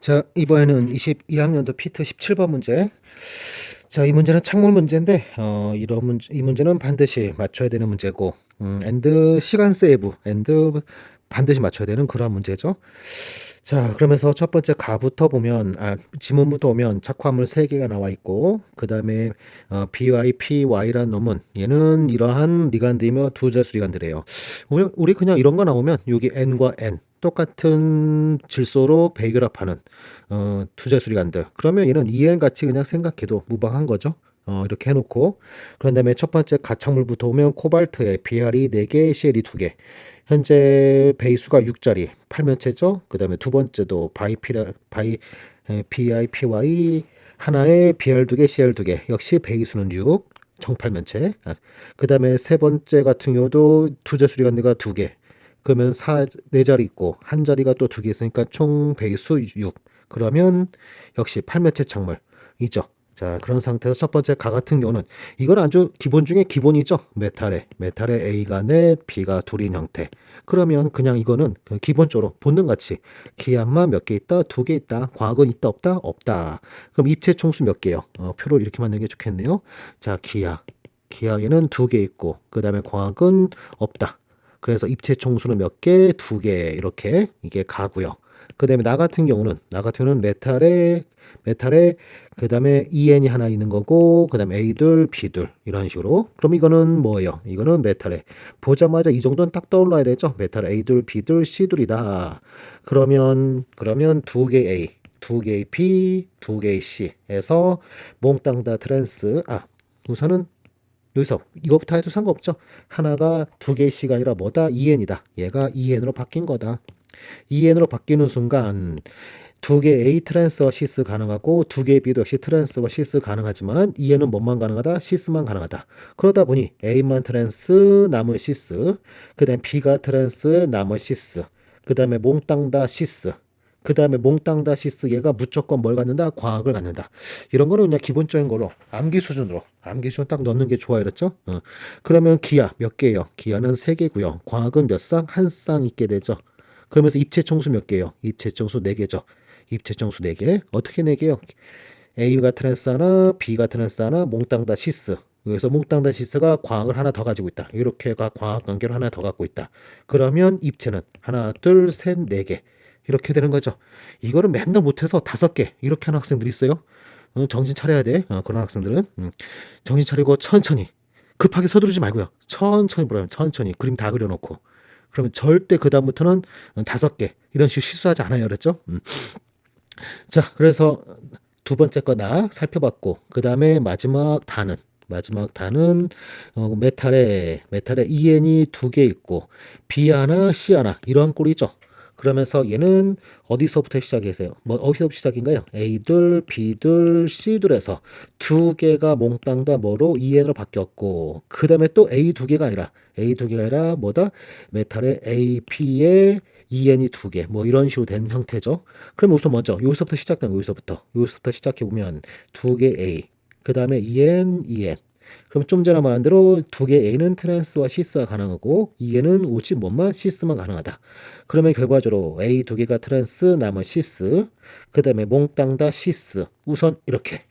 자, 이번에는 22학년도 피트 17번 문제. 자, 이 문제는 창문 문제인데, 어, 이런 문제, 이 문제는 반드시 맞춰야 되는 문제고, 음, 엔드 시간 세이브, 엔드 반드시 맞춰야 되는 그런 문제죠. 자, 그러면서 첫 번째 가부터 보면, 아, 지문부터 보면 착화물 3개가 나와 있고, 그 다음에, 어, BY, PY란 놈은, 얘는 이러한 리간드이며 두 자수 리간드래요. 우리, 우리 그냥 이런 거 나오면, 여기 N과 N, 똑같은 질소로 배결합하는, 어, 두 자수 리간드. 그러면 얘는 EN 같이 그냥 생각해도 무방한 거죠. 어, 이렇게 해놓고 그런 다음에 첫 번째 가창물부터 오면 코발트에 BR이 4개, CL이 2개. 현재 베이수가 6짜리 8면체죠. 그 다음에 두 번째도 바이 피라, 바이 에, PIPY 하나에 BR 2개, CL 2개. 역시 베이수는 6 정팔면체. 아, 그 다음에 세 번째 같은 경우도 두자수리간드가 2개. 그러면 4, 네 자리 있고 한 자리가 또 두 개 있으니까 총 베이수 6 그러면 역시 8면체 창물 이죠 자, 그런 상태에서 첫 번째 가 같은 경우는 이건 아주 기본 중에 기본이죠. 메탈에 메탈에 A가 넷, B가 둘인 형태. 그러면 그냥 이거는 그냥 기본적으로 본능 같이 기압만 몇 개 있다, 두 개 있다, 과학은 있다 없다 없다. 그럼 입체 총수 몇 개요? 어, 표를 이렇게 만드는 게 좋겠네요. 자, 기압 기압에는 두 개 있고 그 다음에 과학은 없다. 그래서 입체 총수는 몇 개, 두 개 이렇게 이게 가고요. 그 다음에 나 같은 경우는 나 같은 경우는 메탈에 메탈에 그 다음에 EN이 하나 있는 거고 그 다음에 A둘 B둘 이런 식으로. 그럼 이거는 뭐예요? 이거는 메탈에. 보자마자 이 정도는 딱 떠올라야 되죠? 메탈 A둘 B둘 C둘이다. 그러면 그러면 두 개 A 두 개의 B 두 개의 C에서 몽땅 다 트랜스. 아 우선은 여기서 이것부터 해도 상관없죠? 하나가 두 개의 C가 아니라 뭐다? EN이다. 얘가 EN으로 바뀐 거다 EN으로 바뀌는 순간 두개 A 트랜스와 시스 가능하고 두개 B도 역시 트랜스와 시스 가능하지만 EN은 뭐만 가능하다? 시스만 가능하다. 그러다 보니 A만 트랜스, 남은 시스, 그 다음에 B가 트랜스, 남은 시스, 그 다음에 몽땅 다 시스, 그 다음에 몽땅 다 시스 얘가 무조건 뭘 갖는다? 과학을 갖는다. 이런 거는 그냥 기본적인 걸로 암기 수준으로 암기 수준 딱 넣는 게 좋아 이랬죠? 어. 그러면 기하 몇 개예요? 기하는 세 개고요. 과학은 몇 쌍? 한 쌍 있게 되죠. 그러면서 입체 총수 몇 개예요? 입체 총수 4개죠. 입체 총수 4개. 어떻게 4개요? A가 트랜스 하나, B가 트랜스 하나, 몽땅 다 시스. 그래서 몽땅 다 시스가 광을 하나 더 가지고 있다. 이렇게가 광학 관계를 하나 더 갖고 있다. 그러면 입체는 하나, 둘, 셋, 네 개. 이렇게 되는 거죠. 이거를 맨날 못해서 다섯 개 이렇게 하는 학생들이 있어요. 어, 정신 차려야 돼. 어, 그런 학생들은 음. 정신 차리고 천천히 급하게 서두르지 말고요. 천천히 보라면 천천히 그림 다 그려놓고 그러면 절대 그 다음부터는 다섯 개 이런 식으로 실수하지 않아요, 그랬죠? 음. 자, 그래서 두 번째 거 나 살펴봤고 그 다음에 마지막 단은 마지막 단은 어, 메탈에 메탈에 EN이 두 개 있고 B 하나, C 하나 이런 꼴이죠. 그러면서 얘는 어디서부터 시작해서요? 뭐 어디서부터 시작인가요? A둘, B둘, C둘에서 두 개가 몽땅 다 뭐로 EN으로 바뀌었고 그 다음에 또 A 두 개가 아니라 A 두 개가 아니라 뭐다? 메탈의 AP에 EN이 두 개, 뭐 이런 식으로 된 형태죠. 그럼 우선 먼저 여기서부터 시작된 여기서부터 여기서부터 시작해 보면 두 개 A, 그 다음에 EN, EN. 그럼 좀 전에 말한 대로 두 개 A는 트랜스와 시스가 가능하고 E는 오직 뭐만 시스만 가능하다. 그러면 결과적으로 A 두 개가 트랜스, 남은 시스, 그 다음에 몽땅 다 시스. 우선 이렇게.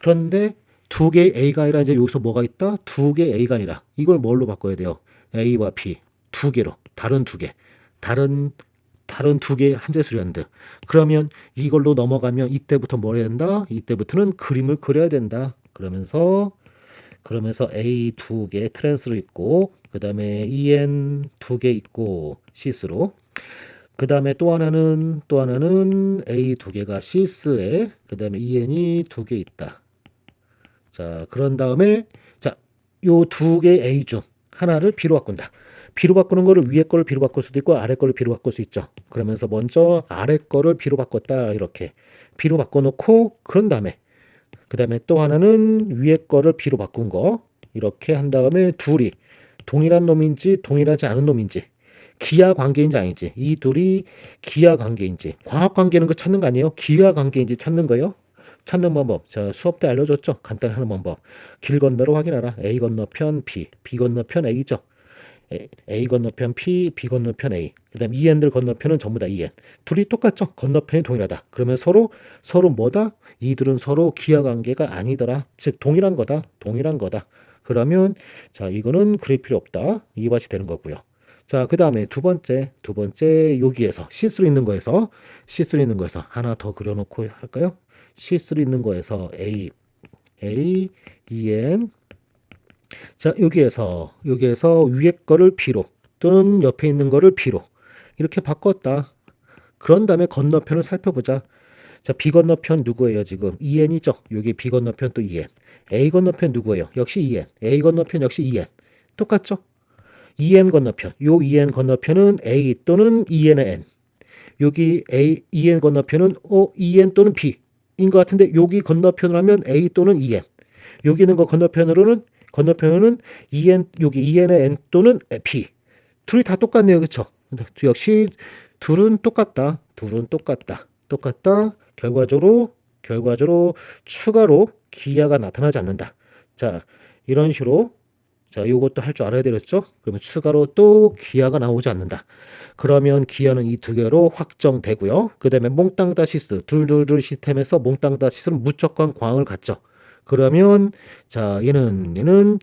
그런데 두개 A가 아니라 이제 여기서 뭐가 있다? 두개 A가 아니라 이걸 뭘로 바꿔야 돼요? A와 B 두 개로 다른 두 개, 다른 다른 두 개의 한재수련드. 그러면 이걸로 넘어가면 이때부터 뭘 해야 된다? 이때부터는 그림을 그려야 된다. 그러면서 그러면서 A 두 개 트랜스로 있고 그 다음에 EN 두 개 있고 시스로 그 다음에 또 하나는 또 하나는 A 두 개가 시스에 그 다음에 EN이 두 개 있다. 자 그런 다음에 자요 두 개 A 중 하나를 B로 바꾼다. B로 바꾸는 거를 위에 거를 B로 바꿀 수도 있고 아래 거를 B로 바꿀 수 있죠. 그러면서 먼저 아래 거를 B로 바꿨다 이렇게 B로 바꿔놓고 그런 다음에 그 다음에 또 하나는 위에 거를 B로 바꾼 거 이렇게 한 다음에 둘이 동일한 놈인지 동일하지 않은 놈인지 기하 관계인지 아닌지 이 둘이 기하 관계인지 과학 관계는 거 찾는 거 아니에요? 기하 관계인지 찾는 거예요. 찾는 방법. 자, 수업 때 알려줬죠? 하는 방법. 길 건너로 확인하라. A 건너편 B, B 건너편 A죠. A, 건너편 P, B 건너편 A. 그다음 EN들 건너편은 전부 다 EN. 둘이 똑같죠? 건너편이 동일하다. 그러면 서로 서로 뭐다? 이들은 서로 기하 관계가 아니더라. 즉 동일한 거다. 동일한 거다. 그러면 자 이거는 그릴 필요 없다. 이밭이 되는 거고요. 자, 그 다음에 두 번째, 두 번째 여기에서 C3 있는 거에서 C3 있는 거에서 하나 더 그려놓고 할까요? C3 있는 거에서 A, A, EN. 자, 여기에서 여기에서 위에 거를 B로 또는 옆에 있는 거를 B로 이렇게 바꿨다. 그런 다음에 건너편을 살펴보자. 자, B 건너편 누구예요, 지금? EN이죠. 여기 B 건너편 또 EN. A 건너편 누구예요? 역시 EN. A 건너편 역시 EN. 똑같죠? EN 건너편. 요 EN 건너편은 A 또는 EN의 N. 여기 A, EN 건너편은 O, EN 또는 B. 인 것 같은데 여기 건너편으로 하면 A 또는 EN. 여기 있는 거 건너편으로는 건너편은 EN 여기 EN의 N 또는 B. 둘이 다 똑같네요. 그렇죠? 역시 둘은 똑같다. 둘은 똑같다. 똑같다. 결과적으로 결과적으로 추가로 기하가 나타나지 않는다. 자, 이런 식으로 자, 이것도 할 줄 알아야 되겠죠? 그러면 추가로 또 기하가 나오지 않는다. 그러면 기하는 이 두 개로 확정되고요. 그 다음에 몽땅 다시스, 둘둘둘 시스템에서 몽땅 다시스는 무조건 광을 갖죠. 그러면, 자, 얘는, 얘는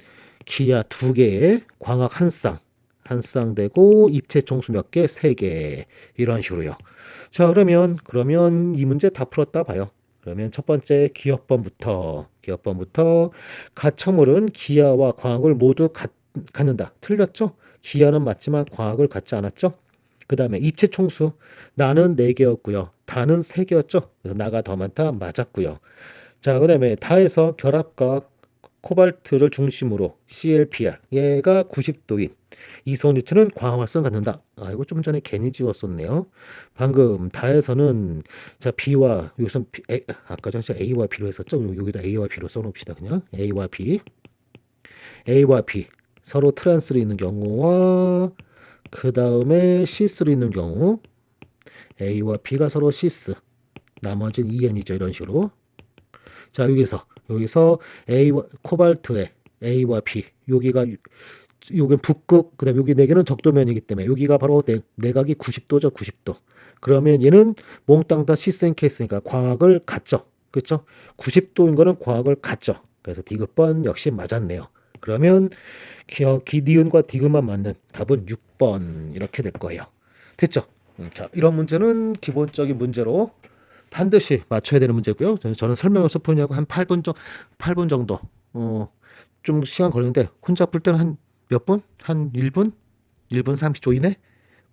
기하 두 개에 광학 한 쌍, 한 쌍 되고, 입체 총수 몇 개? 세 개. 이런 식으로요. 자, 그러면, 그러면 이 문제 다 풀었다 봐요. 그러면 첫 번째 기업번부터 기업번부터 가청물은 기하와 광학을 모두 갖, 갖는다. 틀렸죠? 기하는 맞지만 광학을 갖지 않았죠? 그 다음에 입체 총수 나는 4개였고요. 다는 3개였죠? 그래서 나가 더 많다 맞았고요. 자, 그 다음에 다에서 결합과 코발트를 중심으로 CLPR 얘가 90도인 이소니트는 광합성을 갖는다. 아, 이거 좀 전에 괜히 지웠었네요. 방금 다에서는 자 B와 여기서 B, 아까 전에 A와 B로 했었죠. 여기다 A와 B로 써놓읍시다. 그냥 A와 B, A와 B 서로 트랜스로 있는 경우와 그 다음에 시스로 있는 경우 A와 B가 서로 시스 나머지는 EN이죠. 이런 식으로 자 여기서 여기서 A와 코발트의 A와 B. 여기가 여기 북극 그 다음 여기 네 개는 적도면이기 때문에 여기가 바로 내, 내각이 90도죠 90도. 그러면 얘는 몽땅 다 시스앤케이스니까 광학을 갖죠. 그렇죠 90도인 거는 광학을 갖죠. 그래서 디귿번 역시 맞았네요. 그러면 기디은과 디귿만 맞는 답은 6번 이렇게 될 거예요. 됐죠? 음, 자 이런 문제는 기본적인 문제로 반드시 맞춰야 되는 문제고요 저는, 설명서 푸냐고 한 8분 정도 8분 정도 어, 좀 시간 걸리는데 혼자 풀 때는 한 몇 분? 한 1분? 1분 30초 이내?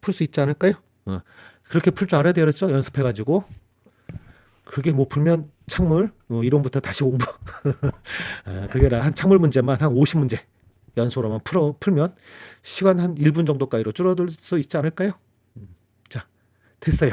풀 수 있지 않을까요? 어. 그렇게 풀 줄 알아야 되겠죠? 연습해가지고. 그게 못 풀면 창물, 어, 이론부터 다시 공부. 아, 그게 한 창물 문제만 한 50문제 연소로만 풀어, 풀면 시간 한 1분 정도까지로 줄어들 수 있지 않을까요? 음, 자, 됐어요.